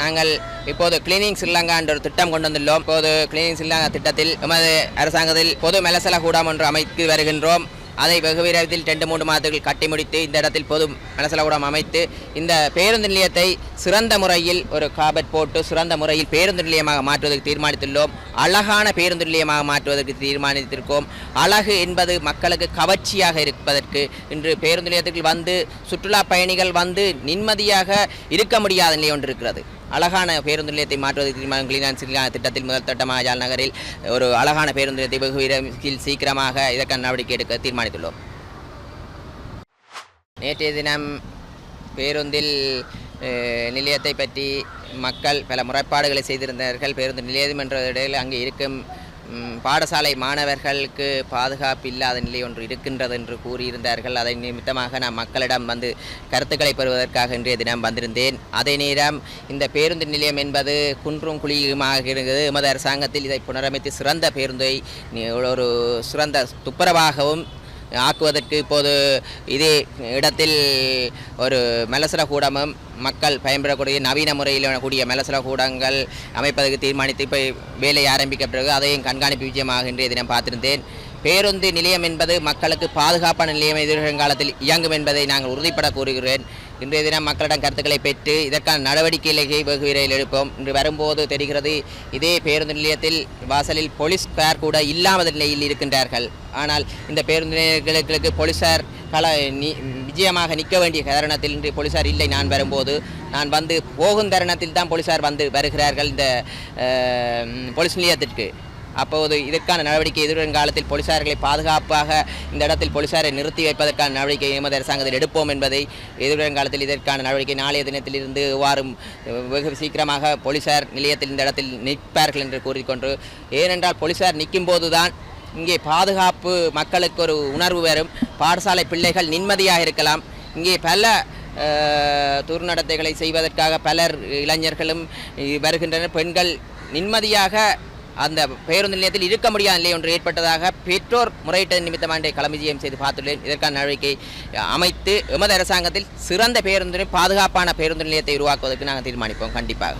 நாங்கள் இப்போது கிளீனிங் ஸ்ரீலங்கா என்ற ஒரு திட்டம் கொண்டு வந்துள்ளோம் இப்போது கிளீனிங் ஸ்ரீலங்கா திட்டத்தில் எமது அரசாங்கத்தில் பொது மெலசல கூடம் ஒன்று அமைத்து வருகின்றோம். அதை வெகு விரைவில் ரெண்டு மூன்று மாதங்கள் கட்டி முடித்து இந்த இடத்தில் பொது மெலசல கூடம் அமைத்து இந்த பேருந்து நிலையத்தை சிறந்த முறையில் ஒரு காபட் போட்டு சிறந்த முறையில் பேருந்து நிலையமாக மாற்றுவதற்கு தீர்மானித்துள்ளோம். அழகான பேருந்து நிலையமாக மாற்றுவதற்கு தீர்மானித்திருக்கோம் அழகு என்பது மக்களுக்கு கவர்ச்சியாக இருப்பதற்கு இன்று பேருந்து நிலையத்தில் வந்து சுற்றுலா பயணிகள் வந்து நிம்மதியாக இருக்க முடியாத நிலை ஒன்று இருக்கிறது. அழகான பேருந்து நிலையத்தை மாற்றுவதற்கு தீர்மானம் கிளீனான் சிறிலான திட்டத்தில் முதல் திட்டமாக ஜால் நகரில் ஒரு அழகான பேருந்து நிலையத்தை வெகு விரைவில் சீக்கிரமாக இதற்கான நடவடிக்கை எடுக்க தீர்மானித்துள்ளோம். நேற்றைய தினம் பேருந்தில் நிலையத்தை பற்றி மக்கள் பல முறைப்பாடுகளை செய்திருந்தார்கள். பேருந்து நிலையம் என்ற இடையில் அங்கே இருக்கும் பாடசாலை மாணவர்களுக்கு பாதுகாப்பு இல்லாத நிலை ஒன்று இருக்கின்றது என்று கூறியிருந்தார்கள். அதை நிமித்தமாக நான் மக்களிடம் வந்து கருத்துக்களை பெறுவதற்காக இன்றைய தினம் வந்திருந்தேன். அதே நேரம் இந்த பேருந்து நிலையம் என்பது குன்றும் குழியுமாக இருக்கிறது எமது அரசாங்கத்தில் இதை புனரமைத்து சிறந்த பேருந்தை ஒரு சிறந்த துப்புரவாகவும் ஆக்குவதற்கு இப்போது இதே இடத்தில் ஒரு மெலசர கூடமும் மக்கள் பயன்பெறக்கூடிய நவீன முறையில் கூடிய மெலசர கூடங்கள் அமைப்பதற்கு தீர்மானித்து இப்போ வேலை ஆரம்பிக்க பிறகு அதையும் கண்காணிப்பு விஜயமாக இன்றைய தினம் பார்த்திருந்தேன். பேருந்து நிலையம் என்பது மக்களுக்கு பாதுகாப்பான நிலையம் எதிர்காலத்தில் இயங்கும் என்பதை நாங்கள் உறுதிப்பட கூறுகிறேன். இன்றைய தினம் மக்களிடம் கருத்துக்களை பெற்று இதற்கான நடவடிக்கைகளை வெகு விரைவில் எடுப்போம். இன்று வரும்போது தெரிகிறது இதே பேருந்து நிலையத்தில் வாசலில் போலீஸ்கார் கூட இல்லாத நிலையில் இருக்கின்றார்கள். ஆனால் இந்த பேருந்து நிலையங்களுக்கு போலீசார் கல நி விஜயமாக நிற்க வேண்டிய தருணத்தில் இன்று போலீசார் இல்லை. நான் வரும்போது நான் வந்து போகும் தருணத்தில் தான் போலீசார் வந்து வருகிறார்கள் இந்த போலீஸ் நிலையத்திற்கு. அப்போது இதற்கான நடவடிக்கை எதிர்காலத்தில் போலீசார்களை பாதுகாப்பாக இந்த இடத்தில் போலீசாரை நிறுத்தி வைப்பதற்கான நடவடிக்கை எமது அரசாங்கத்தில் எடுப்போம் என்பதை எதிர்காலத்தில் இதற்கான நடவடிக்கை நாளைய தினத்திலிருந்து வாரும் வெகு சீக்கிரமாக போலீசார் நிலையத்தில் இந்த இடத்தில் நிற்பார்கள் என்று கூறிக்கொண்டு ஏனென்றால் போலீசார் நிற்கும் போதுதான் இங்கே பாதுகாப்பு மக்களுக்கு ஒரு உணர்வு வரும். பாடசாலை பிள்ளைகள் நிம்மதியாக இருக்கலாம். இங்கே பல துர்நடத்தைகளை செய்வதற்காக பலர் இளைஞர்களும் வருகின்றனர். பெண்கள் நிம்மதியாக அந்த பேருந்து நிலையத்தில் இருக்க முடியாத நிலை ஒன்று ஏற்பட்டதாக பெற்றோர் முறையிட்ட நிமித்தமாக இன்றைய களமிஜயம் செய்து பார்த்துள்ளேன். இதற்கான நடவடிக்கை அமைத்து எமது அரசாங்கத்தில் சிறந்த பேருந்து பாதுகாப்பான பேருந்து நிலையத்தை உருவாக்குவதற்கு நாங்கள் தீர்மானிப்போம். கண்டிப்பாக.